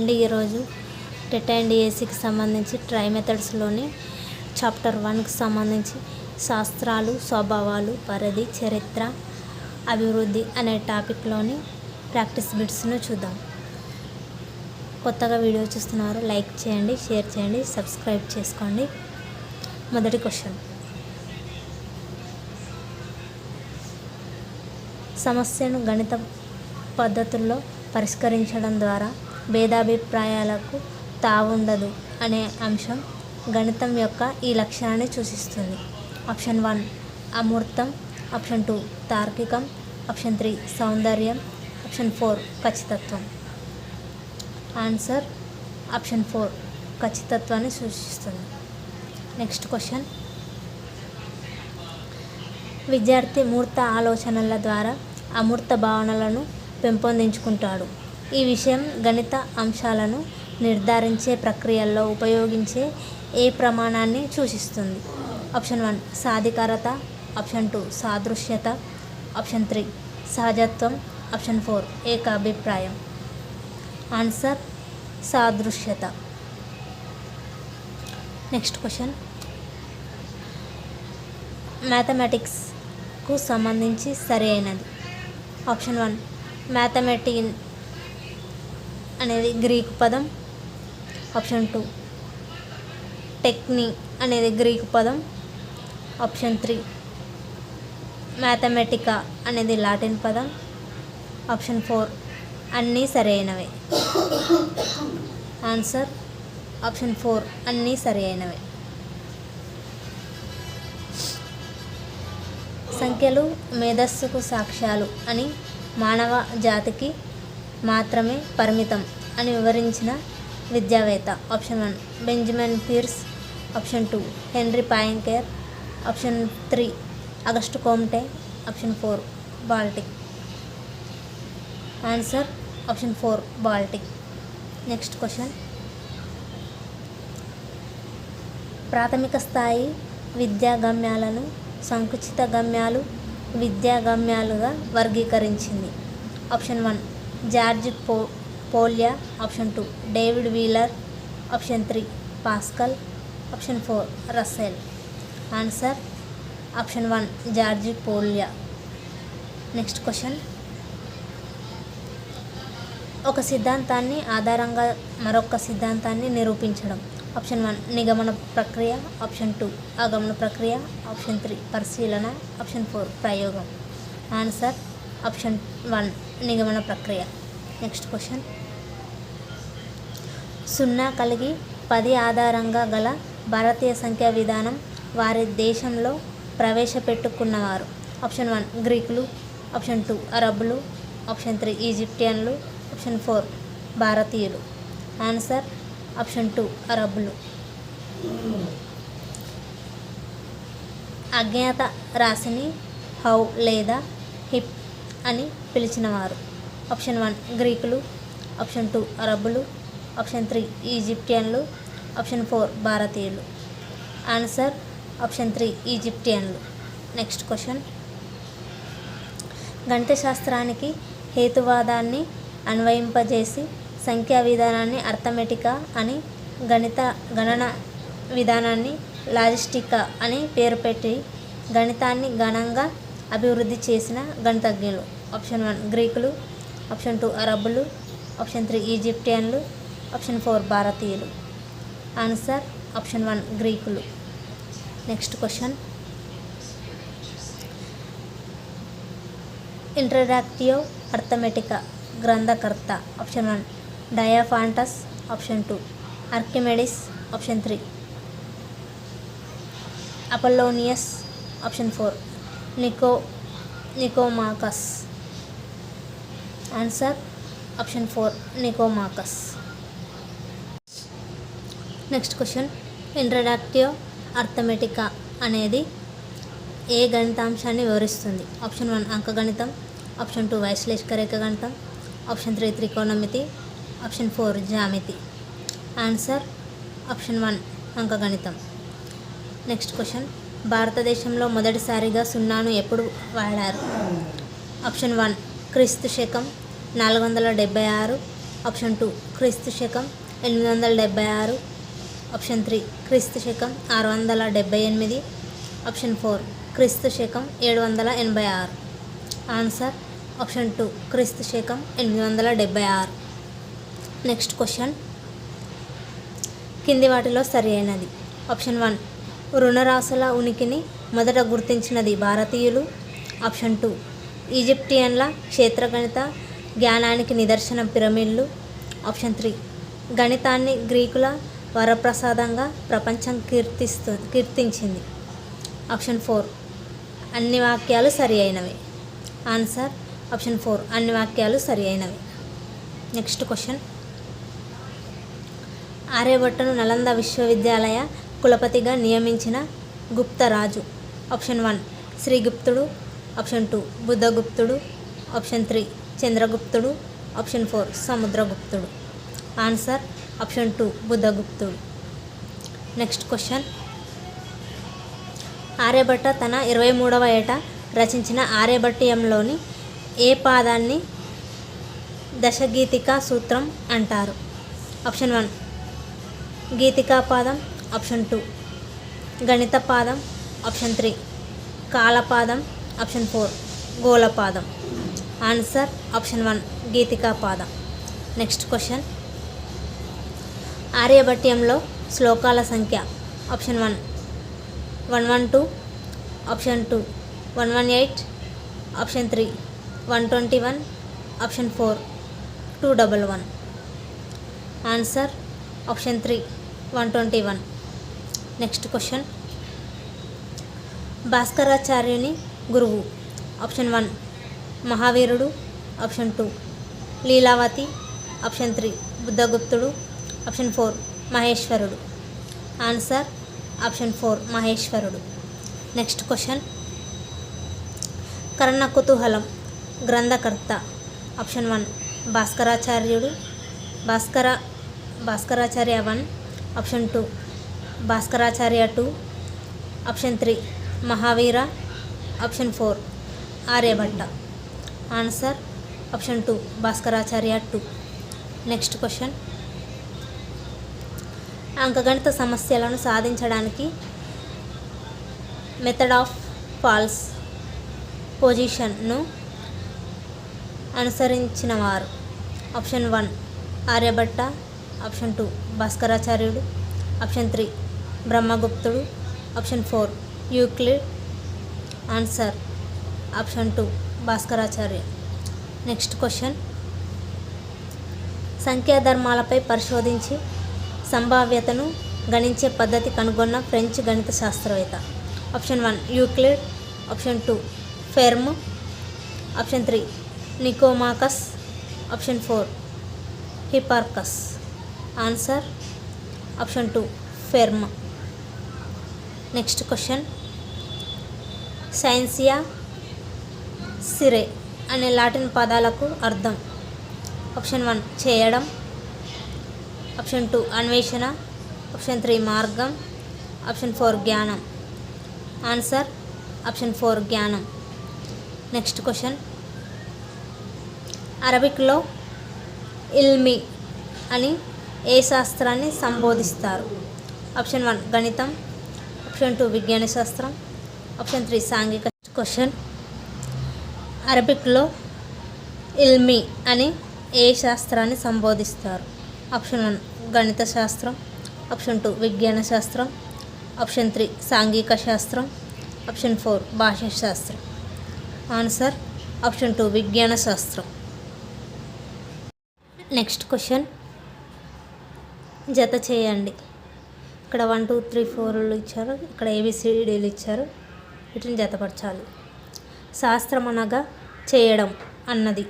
అండి ఈరోజు TET and ఏసీకి సంబంధించి ట్రై మెథడ్స్లోని చాప్టర్ వన్కి సంబంధించి శాస్త్రాలు స్వభావాలు పరిధి చరిత్ర అభివృద్ధి అనే టాపిక్లోని ప్రాక్టీస్ బిట్స్ను చూద్దాం. కొత్తగా వీడియో చూస్తున్నారు లైక్ చేయండి షేర్ చేయండి సబ్స్క్రైబ్ చేసుకోండి. మొదటి క్వశ్చన్. సమస్యను గణిత పద్ధతుల్లో పరిష్కరించడం ద్వారా భేదాభిప్రాయాలకు తావుండదు అనే అంశం గణితం యొక్క ఈ లక్షణాన్ని సూచిస్తుంది. ఆప్షన్ వన్ అమూర్తం. ఆప్షన్ టూ తార్కికం. ఆప్షన్ త్రీ సౌందర్యం. ఆప్షన్ ఫోర్ ఖచ్చితత్వం. ఆన్సర్ ఆప్షన్ ఫోర్ ఖచ్చితత్వాన్ని సూచిస్తుంది. Next question. విద్యార్థి మూర్త ఆలోచనల ద్వారా అమూర్త భావనలను పెంపొందించుకుంటాడు. ఈ విషయం గణిత అంశాలను నిర్ధారించే ప్రక్రియల్లో ఉపయోగించే ఏ ప్రమాణాన్ని సూచిస్తుంది? ఆప్షన్ వన్ సాధికారత. ఆప్షన్ టూ సాదృశ్యత. ఆప్షన్ త్రీ సహజత్వం. ఆప్షన్ ఫోర్ ఏకాభిప్రాయం. ఆన్సర్ సాదృశ్యత. Next question. మ్యాథమెటిక్స్కు సంబంధించి సరి అయినది. ఆప్షన్ వన్ మ్యాథమెటిక్ అనేది గ్రీకు పదం. ఆప్షన్ టూ టెక్ని అనేది గ్రీకు పదం. ఆప్షన్ త్రీ మ్యాథమెటికా అనేది లాటిన్ పదం. ఆప్షన్ ఫోర్ అన్నీ సరైనవే. ఆన్సర్ ఆప్షన్ ఫోర్ అన్నీ సరి సంఖ్యలు మేధస్సుకు సాక్ష్యాలు అని మానవ జాతికి మాత్రమే పరిమితం అని వివరించిన విద్యావేత్త option one Benjamin Peirce. Option two Henri Poincare. Option three Auguste Comte. Option four Baltic. Answer option four Baltic. Next question. ప్రాథమిక స్థాయి విద్యా గమ్యాలను సంకుచిత గమ్యాలు విద్యా గమ్యాలుగా వర్గీకరించింది. Option one George Po Polya option two. David Wheeler option three. Pascal option four. Russell. Answer option one. George Polya. Next question. ఒక సిద్ధాంతాన్ని ఆధారంగా మరొక సిద్ధాంతాన్ని నిరూపించడం. Option one. నిగమన ప్రక్రియ. Option two. ఆగమన ప్రక్రియ. Option three. పరిశీలన. Option four. ప్రయోగం. Answer option one. నిగమన ప్రక్రియ. నెక్స్ట్ క్వశ్చన్ సున్నా కలిగి పది ఆధారంగా గల భారతీయ సంఖ్యా విధానం వారి దేశంలో ప్రవేశపెట్టుకున్నవారు. ఆప్షన్ వన్ గ్రీకులు ఆప్షన్ టూ అరబ్బులు ఆప్షన్ త్రీ ఈజిప్టియన్లు ఆప్షన్ ఫోర్ భారతీయులు ఆన్సర్ ఆప్షన్ టూ అరబ్బులు అజ్ఞాత రాశిని హౌ లేదా హిప్ అని పిలిచినవారు. ఆప్షన్ వన్ గ్రీకులు ఆప్షన్ టూ అరబ్బులు ఆప్షన్ త్రీ ఈజిప్టియన్లు ఆప్షన్ ఫోర్ భారతీయులు. Answer option three ఈజిప్టియన్లు. Next question. గణిత శాస్త్రానికి హేతువాదాన్ని అన్వయింపజేసి సంఖ్యా విధానాన్ని అర్థమెటికా అని గణిత గణన విధానాన్ని లాజిస్టికా అని పేరు పెట్టి గణితాన్ని ఘనంగా అభివృద్ధి చేసిన గణితజ్ఞులు. ఆప్షన్ వన్ గ్రీకులు ఆప్షన్ టూ అరబ్బులు ఆప్షన్ త్రీ ఈజిప్టియన్లు ఆప్షన్ ఫోర్ భారతీయులు ఆన్సర్ ఆప్షన్ వన్ గ్రీకులు నెక్స్ట్ క్వశ్చన్ ఇంటరాక్టివ్ అర్థమెటికా గ్రంథకర్త option one Diophantus option two Archimedes option three Apollonius option four Nico Nicomachus answer option four Nicomachus next question introductive Arithmetica అనేది ఏ గణితాంశాన్ని వివరిస్తుంది? Option one అంకగణితం. Option two వైశ్లేషిక రేఖ గణితం ఆప్షన్ త్రీ త్రికోణమితి. ఆప్షన్ ఫోర్ జామితి ఆన్సర్ ఆప్షన్ వన్ అంకగణితం. నెక్స్ట్ క్వశ్చన్ భారతదేశంలో మొదటిసారిగా సున్నాను ఎప్పుడు వాడారు? ఆప్షన్ వన్ క్రీస్తు శకం నాలుగు వందల డెబ్బై ఆరు. ఆప్షన్ టూ క్రీస్తు శకం ఎనిమిది వందల డెబ్బై ఆరు. ఆప్షన్ త్రీ క్రీస్తు శకం ఆరు వందల డెబ్బై ఎనిమిది. ఆప్షన్ ఫోర్ క్రీస్తు శకం ఏడు వందల ఎనభై ఆరు. ఆన్సర్ ఆప్షన్ టూ క్రీస్తు శకం ఎనిమిది వందల డెబ్బై ఆరు. Next question. కింది వాటిలో సరి అయినది. ఆప్షన్ వన్ రుణరాశుల ఉనికిని మొదట గుర్తించినది భారతీయులు. ఆప్షన్ టూ ఈజిప్టియన్ల క్షేత్రగణిత జ్ఞానానికి నిదర్శనం పిరమిడ్లు. ఆప్షన్ త్రీ గణితాన్ని గ్రీకుల వరప్రసాదంగా ప్రపంచం కీర్తిస్తు కీర్తించింది. ఆప్షన్ ఫోర్ అన్ని వాక్యాలు సరి అయినవి. ఆన్సర్ ఆప్షన్ ఫోర్ అన్ని వాక్యాలు సరి అయినవి. నెక్స్ట్ క్వశ్చన్ ఆర్యభట్టను నలంద విశ్వవిద్యాలయ కులపతిగా నియమించిన గుప్తరాజు. ఆప్షన్ వన్ శ్రీగుప్తుడు. ఆప్షన్ టూ బుద్ధగుప్తుడు. ఆప్షన్ త్రీ చంద్రగుప్తుడు. ఆప్షన్ ఫోర్ సముద్రగుప్తుడు. ఆన్సర్ ఆప్షన్ టూ బుద్ధగుప్తుడు. నెక్స్ట్ క్వశ్చన్ ఆర్యభట్ట తన ఇరవై మూడవ ఏట రచించిన ఆర్యభట్టీయంలోని ఏ పాదాన్ని దశగీతికా సూత్రం అంటారు? ఆప్షన్ వన్ గీతికా పాదం ఆప్షన్ టూ. గణిత పాదం ఆప్షన్ త్రీ. కాలపాదం ఆప్షన్ ఫోర్. గోళపాదం. ఆన్సర్ ఆప్షన్ వన్ గీతికా పాదం నెక్స్ట్ క్వశ్చన్. ఆర్యభట్యంలో శ్లోకాల సంఖ్య option one. One one two option two. One one eight option three. One twenty one option four. Two double one. Answer option three one twenty one. Next question భాస్కరాచార్యుని గురువు option one మహావీరుడు option two Lilavati option three బుద్ధగుప్తుడు option four మహేశ్వరుడు answer option four మహేశ్వరుడు next question కర్ణ కుతూహలం గ్రంథకర్త option one భాస్కరాచార్యుడు Bhaskara Bhaskaracharya one option two Bhaskaracharya two option three Mahavira option four Aryabhata. Answer option two Bhaskaracharya two. Next question. అంకగణిత సమస్యలను సాధించడానికి method of false పొజిషన్ను అనుసరించిన వారు. Option one Aryabhata. Option two భాస్కరాచార్యుడు. Option three బ్రహ్మగుప్తుడు option four Euclid answer option two Bhaskaracharya next question సంఖ్యాధర్మాలపై పరిశోధించి సంభావ్యతను గణించే పద్ధతి కనుగొన్న ఫ్రెంచ్ గణిత శాస్త్రవేత్త. Option one Euclid option two Fermat option three Nicomachus option four Hipparchus answer option two Fermat next question సైన్సియా సిరే అనే Latin పదాలకు అర్థం. ఆప్షన్ వన్ చేయడం. ఆప్షన్ టూ అన్వేషణ. ఆప్షన్ త్రీ మార్గం. ఆప్షన్ ఫోర్ జ్ఞానం. ఆన్సర్ ఆప్షన్ ఫోర్ జ్ఞానం. నెక్స్ట్ క్వశ్చన్ అరబిక్లో ఇల్మి అని ఏ శాస్త్రాన్ని సంబోధిస్తారు? ఆప్షన్ వన్ గణితం. ఆప్షన్ టూ విజ్ఞాన శాస్త్రం ఆప్షన్ త్రీ సాంఘిక క్వశ్చన్ అరబిక్లో ఇల్మి అని ఏ శాస్త్రాన్ని సంబోధిస్తారు? ఆప్షన్ వన్ గణిత శాస్త్రం ఆప్షన్ టూ విజ్ఞాన శాస్త్రం ఆప్షన్ త్రీ సాంఘిక శాస్త్రం ఆప్షన్ ఫోర్ భాషా శాస్త్రం ఆన్సర్ ఆప్షన్ టూ విజ్ఞాన శాస్త్రం నెక్స్ట్ క్వశ్చన్ జత చేయండి. ఇక్కడ వన్ టూ త్రీ ఫోర్లు ఇచ్చారు. ఇక్కడ ఏబిసిడీలు ఇచ్చారు. వీటిని జతపరచాలి. శాస్త్రం అనగా చేయడం అన్నది.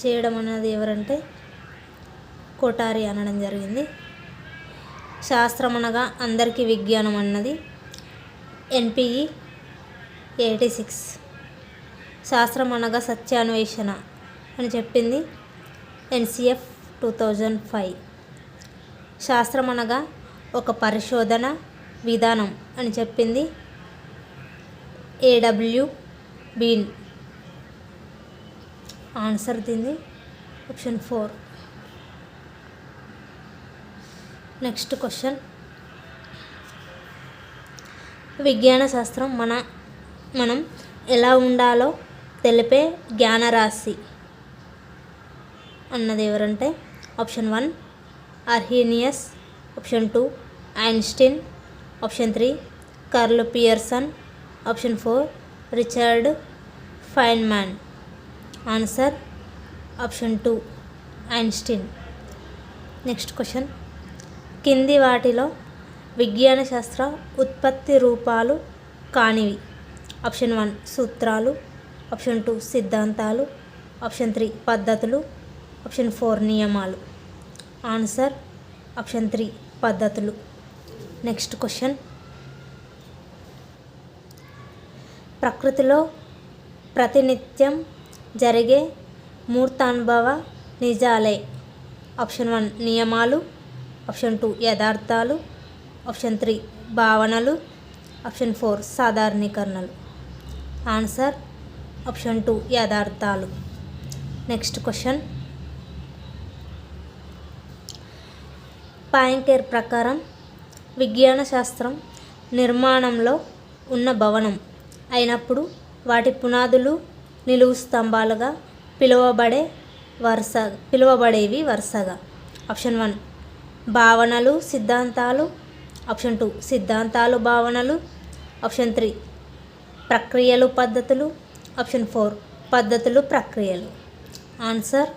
చేయడం అన్నది ఎవరంటే కోటారి అనడం జరిగింది. శాస్త్రం అనగా అందరికీ విజ్ఞానం అన్నది ఎన్పిఈ ఎయిటీ సిక్స్. శాస్త్రం అనగా సత్యాన్వేషణ అని చెప్పింది ఎన్సిఎఫ్ టూ థౌజండ్ ఫైవ్. శాస్త్రం అనగా ఒక పరిశోధన విధానం అని చెప్పింది ఏడబ్ల్యూ బీన్ ఆన్సర్ దీన్ని. ఆప్షన్ ఫోర్ నెక్స్ట్ క్వశ్చన్ విజ్ఞాన శాస్త్రం మన మనం ఎలా ఉండాలో తెలిపే జ్ఞానరాశి. అన్నది ఎవరంటే option one Arrhenius option two Einstein option three Karl Pearson option four Richard Feynman answer option two Einstein. Next question. కింది వాటిలో విజ్ఞాన శాస్త్ర ఉత్పత్తి రూపాలు కానివి. ఆప్షన్ వన్ సూత్రాలు. ఆప్షన్ టూ సిద్ధాంతాలు. ఆప్షన్ త్రీ పద్ధతులు. ఆప్షన్ ఫోర్ నియమాలు. ఆన్సర్ ఆప్షన్ త్రీ పద్ధతులు. Next question. ప్రకృతిలో ప్రతినిత్యం జరిగే మూర్తానుభవ నిజాలే. ఆప్షన్ వన్ నియమాలు. ఆప్షన్ టూ యథార్థాలు. ఆప్షన్ త్రీ భావనలు. ఆప్షన్ ఫోర్ సాధారణీకరణలు. Answer option two యథార్థాలు. Next question. Poincaré ప్రకారం విజ్ఞాన శాస్త్రం నిర్మాణంలో ఉన్న భవనం. అయినప్పుడు వాటి పునాదులు నిలువు స్తంభాలుగా పిలువబడే వరుస పిలువబడేవి వరుసగా. ఆప్షన్ వన్ భావనలు సిద్ధాంతాలు. ఆప్షన్ టూ సిద్ధాంతాలు భావనలు. ఆప్షన్ త్రీ ప్రక్రియలు పద్ధతులు. ఆప్షన్ ఫోర్ పద్ధతులు ప్రక్రియలు. ఆన్సర్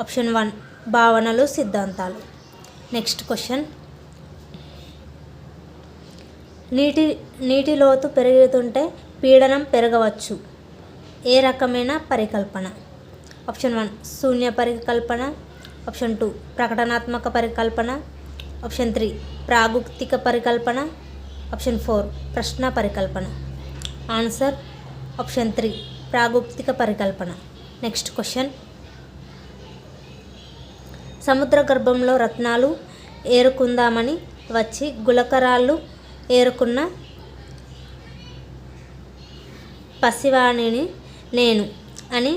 ఆప్షన్ వన్ భావనలు సిద్ధాంతాలు. నెక్స్ట్ క్వశ్చన్ నీటి నీటి లోతు పెరుగుతుంటే పీడనం పెరగవచ్చు. ఏ రకమైన పరికల్పన? ఆప్షన్ వన్ శూన్య పరికల్పన. ఆప్షన్ టూ ప్రకటనాత్మక పరికల్పన. ఆప్షన్ త్రీ ప్రాగుక్తిక పరికల్పన. ఆప్షన్ ఫోర్ ప్రశ్న పరికల్పన. ఆన్సర్ ఆప్షన్ త్రీ ప్రాగుక్తిక పరికల్పన. నెక్స్ట్ క్వశ్చన్ సముద్ర గర్భంలో రత్నాలు ఏరుకుందామని వచ్చి గులకరాళ్ళు ఏరుకున్న పసివాణిని నేను అని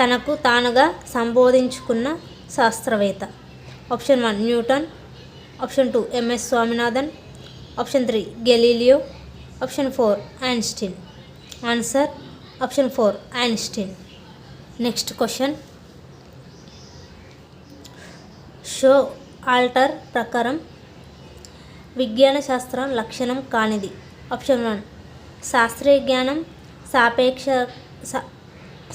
తనకు తానుగా సంబోధించుకున్న శాస్త్రవేత్త. Option one Newton option two MS Swaminathan option three Galileo option four Einstein. Answer option four Einstein. Next question. Show ఆల్టర్ ప్రకారం విజ్ఞాన శాస్త్రం లక్షణం కానిది. ఆప్షన్ వన్ శాస్త్రీయ జ్ఞానం సాపేక్ష సా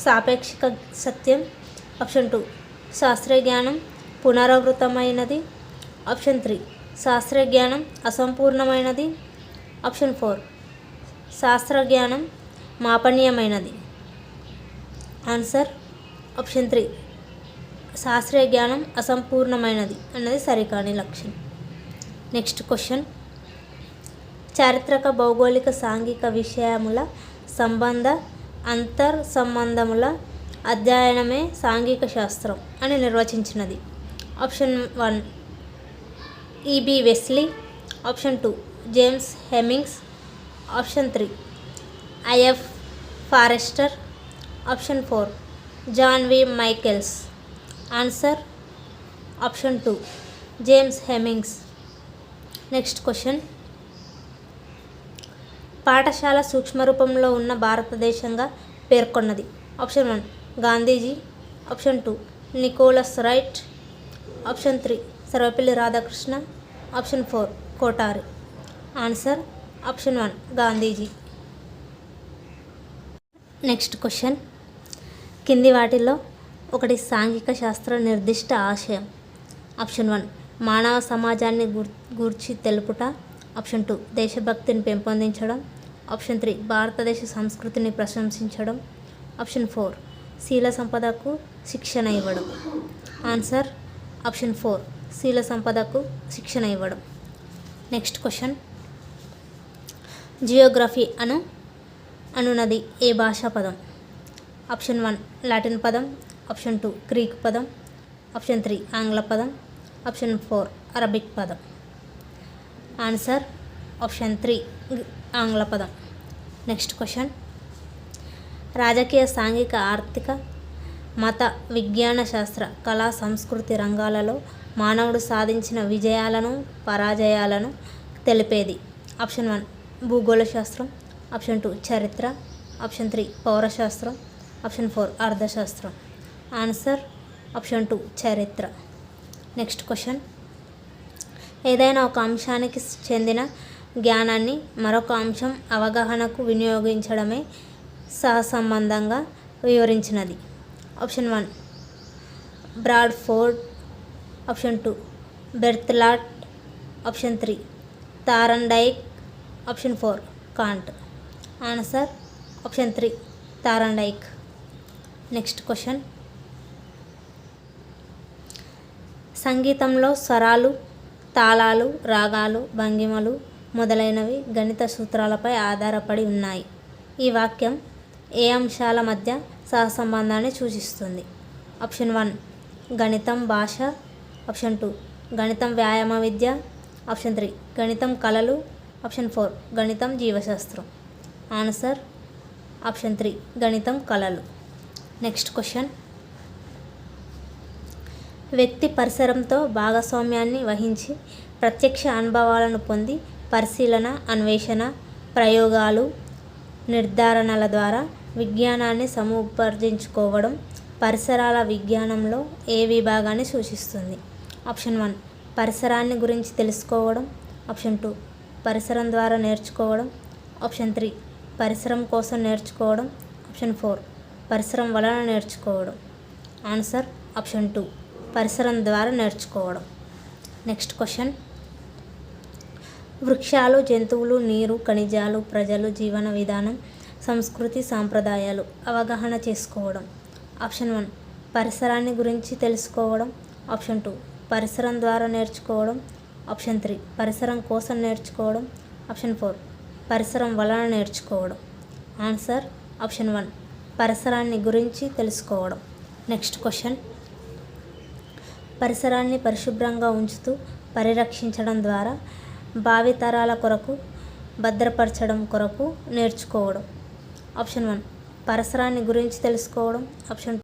సాపేక్షిక సత్యం. ఆప్షన్ టూ శాస్త్రీయ జ్ఞానం పునరావృతమైనది. ఆప్షన్ త్రీ శాస్త్రీయ జ్ఞానం అసంపూర్ణమైనది. ఆప్షన్ ఫోర్ శాస్త్ర జ్ఞానం మాపనీయమైనది. ఆన్సర్ ఆప్షన్ త్రీ శాస్త్రీయ జ్ఞానం అసంపూర్ణమైనది అన్నది సరికాని లక్షణం నెక్స్ట్ క్వశ్చన్. చారిత్రక భౌగోళిక సాంఘిక విషయముల సంబంధ అంతర్ సంబంధముల అధ్యయనమే సాంఘిక శాస్త్రం అని నిర్వచించినది. Option one E B Wesley. Option two James Hemmings. Option three I F Forrester. Option four John V Michaels. Answer option two James Hemmings next question పాఠశాల సూక్ష్మరూపంలో ఉన్న భారతదేశంగా పేర్కొన్నది. Option one Gandhiji. Option two Nicholas Wright option three Sarvepalli Radhakrishna. Option four Kothari. Answer option one Gandhiji. Next question కింది వాటిల్లో ఒకటి సాంఘిక శాస్త్ర నిర్దిష్ట ఆశయం. ఆప్షన్ వన్ మానవ సమాజాన్ని గుర్ గూర్చి తెలుపుట. ఆప్షన్ టూ దేశభక్తిని పెంపొందించడం. ఆప్షన్ త్రీ భారతదేశ సంస్కృతిని ప్రశంసించడం. ఆప్షన్ ఫోర్ శీల సంపదకు శిక్షణ ఇవ్వడం. ఆన్సర్ ఆప్షన్ ఫోర్ శీల సంపదకు శిక్షణ ఇవ్వడం. Next question. జియోగ్రఫీ అను అనునది ఏ భాషా పదం? ఆప్షన్ వన్ లాటిన్ పదం. ఆప్షన్ టూ గ్రీక్ పదం. ఆప్షన్ త్రీ ఆంగ్ల పదం. ఆప్షన్ ఫోర్ అరబిక్ పదం. ఆన్సర్ ఆప్షన్ త్రీ ఆంగ్ల పదం. Next question. రాజకీయ సాంఘిక ఆర్థిక మత విజ్ఞాన శాస్త్ర కళా సంస్కృతి రంగాలలో మానవుడు సాధించిన విజయాలను పరాజయాలను తెలిపేది. ఆప్షన్ వన్ భూగోళ శాస్త్రం ఆప్షన్ టూ చరిత్ర. ఆప్షన్ త్రీ పౌరశాస్త్రం. ఆప్షన్ ఫోర్ అర్థశాస్త్రం. ఆన్సర్ ఆప్షన్ టూ చరిత్ర. Next question. ఏదైనా ఒక అంశానికి చెందిన జ్ఞానాన్ని మరొక అంశం అవగాహనకు వినియోగించడమే సహసంబంధంగా వివరించినది. Option one Bradford. Option two Berthelot. Option three Thorndike. Option four Kant. Answer option three Thorndike. Next question. సంగీతంలో స్వరాలు తాళాలు రాగాలు భంగిమలు మొదలైనవి గణిత సూత్రాలపై ఆధారపడి ఉన్నాయి. ఈ వాక్యం ఏ అంశాల మధ్య సహసంబంధాన్ని సూచిస్తుంది? ఆప్షన్ వన్ గణితం భాష. ఆప్షన్ టూ గణితం వ్యాయామ విద్య. ఆప్షన్ త్రీ గణితం కళలు. ఆప్షన్ ఫోర్ గణితం జీవశాస్త్రం. ఆన్సర్ ఆప్షన్ త్రీ గణితం కళలు. నెక్స్ట్ క్వశ్చన్ వ్యక్తి పరిసరంతో భాగస్వామ్యాన్ని వహించి ప్రత్యక్ష అనుభవాలను పొంది పరిశీలన అన్వేషణ ప్రయోగాలు నిర్ధారణల ద్వారా విజ్ఞానాన్ని సముపార్జించుకోవడం పరిసరాల విజ్ఞానంలో ఏ విభాగాన్ని సూచిస్తుంది? ఆప్షన్ వన్ పరిసరాన్ని గురించి తెలుసుకోవడం. ఆప్షన్ టూ పరిసరం ద్వారా నేర్చుకోవడం. ఆప్షన్ త్రీ పరిసరం కోసం నేర్చుకోవడం. ఆప్షన్ ఫోర్ పరిసరం వలన నేర్చుకోవడం. Answer option two. పరిసరం ద్వారా నేర్చుకోవడం. నెక్స్ట్ క్వశ్చన్ వృక్షాలు జంతువులు నీరు ఖనిజాలు ప్రజలు జీవన విధానం సంస్కృతి సాంప్రదాయాలు అవగాహన చేసుకోవడం. ఆప్షన్ వన్ పరిసరాన్ని గురించి తెలుసుకోవడం. ఆప్షన్ టూ పరిసరం ద్వారా నేర్చుకోవడం. ఆప్షన్ త్రీ పరిసరం కోసం నేర్చుకోవడం. ఆప్షన్ ఫోర్ పరిసరం వలన నేర్చుకోవడం. ఆన్సర్ ఆప్షన్ వన్ పరిసరాన్ని గురించి తెలుసుకోవడం. నెక్స్ట్ క్వశ్చన్ పరిసరాన్ని పరిశుభ్రంగా ఉంచుతూ పరిరక్షించడం ద్వారా భావితరాల కొరకు భద్రపరచడం కొరకు నేర్చుకోవడం. ఆప్షన్ వన్ పరిసరాన్ని గురించి తెలుసుకోవడం. ఆప్షన్